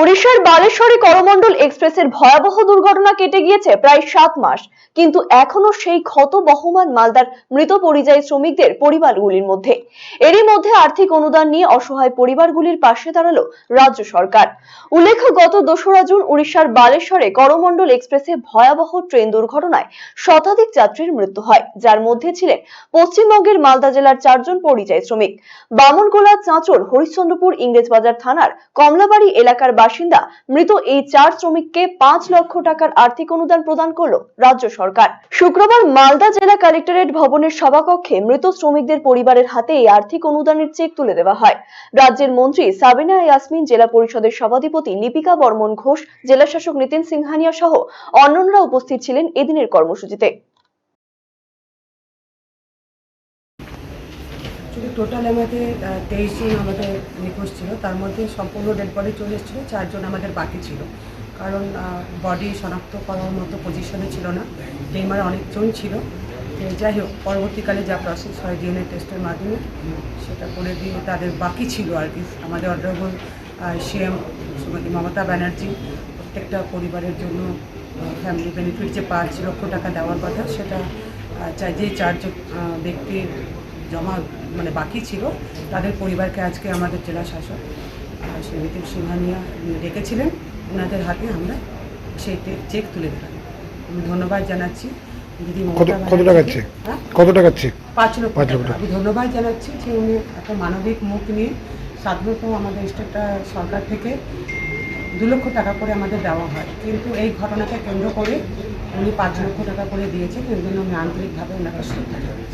উড়িষ্যার বালেশ্বরে করমণ্ডল এক্সপ্রেসের ভয়াবহ দুর্ঘটনা কেটে গিয়েছে প্রায় সাত মাস। কিন্তু এখনও সেই ক্ষত বহমান মালদার মৃত পরিযায়ী শ্রমিকদের পরিবারগুলির মধ্যে। এরই মধ্যে আর্থিক অনুদান নিয়ে অসহায় পরিবারগুলির পাশে দাঁড়াল রাজ্য সরকার। উল্লেখ্য, গত দোসরা জুন উড়িষ্যার বালেশ্বরে করমণ্ডল এক্সপ্রেসে ভয়াবহ ট্রেন দুর্ঘটনায় শতাধিক যাত্রীর মৃত্যু হয়, যার মধ্যে ছিলেন পশ্চিমবঙ্গের মালদা জেলার চারজন পরিযায়ী শ্রমিক। বামনগোলা চাঁচল হরিশ্চন্দ্রপুর, ইংরেজবাজার থানার কমলাবাড়ি এলাকার বাসিন্দা মৃত এই চার শ্রমিককে পাঁচ লক্ষ টাকার আর্থিক অনুদান প্রদান করল রাজ্য সরকার। শুক্রবার মালদা জেলা কালেক্টরেট ভবনের সভাকক্ষে মৃত শ্রমিকদের পরিবারের হাতে এই আর্থিক অনুদানের চেক তুলে দেওয়া হয়। রাজ্যের মন্ত্রী সাবিনা ইয়াসমিন, জেলা পরিষদের সভাধিপতি লিপিকা বর্মন ঘোষ জেলা শাসক নিতিন সিংহানিয়া সহ অন্যান্যরা উপস্থিত ছিলেন এদিনের কর্মসূচিতে। অ্যাকচুয়ালি টোটাল আমাদের তেইশ জন আমাদের নিখোঁজ ছিল। তার মধ্যে সম্পূর্ণ ডেড বডি চলে এসেছিল, চারজন আমাদের বাকি ছিল। কারণ বডি শনাক্ত করার মতো পজিশনে ছিল না। টিমার অনেকজন ছিল। যাই হোক, পরবর্তীকালে যা প্রসেস হয় ডিএনএ টেস্টের মাধ্যমে, সেটা করে দিয়ে তাদের বাকি ছিল আর কি। আমাদের অনারেবল সিএম শ্রীমতী মমতা ব্যানার্জি প্রত্যেকটা পরিবারের জন্য ফ্যামিলি বেনিফিট যে পাঁচ লক্ষ টাকা দেওয়ার কথা, সেটা চাই যে চারজন ব্যক্তির জমা মানে বাকি ছিল। তাদের পরিবারকে আজকে আমাদের জেলা শাসক শ্রী নিতিন সিংহানিয়া ডেকেছিলেন। ওনাদের হাতে আমরা সেই চেক তুলে দিলাম। আমি ধন্যবাদ জানাচ্ছি। কত টাকা চেক হ্যাঁ? কত টাকার চেক পাঁচ লক্ষ। আমি ধন্যবাদ জানাচ্ছি যে উনি একটা মানবিক মুখ নিয়ে সাধারণত আমাদের স্টেটটা সরকার থেকে দু লক্ষ টাকা করে আমাদের দেওয়া হয়। কিন্তু এই ঘটনাকে কেন্দ্র করে উনি পাঁচ লক্ষ টাকা করে দিয়েছেন। এর জন্য আমি আন্তরিকভাবে ওনাকে শ্রদ্ধা জানাচ্ছি।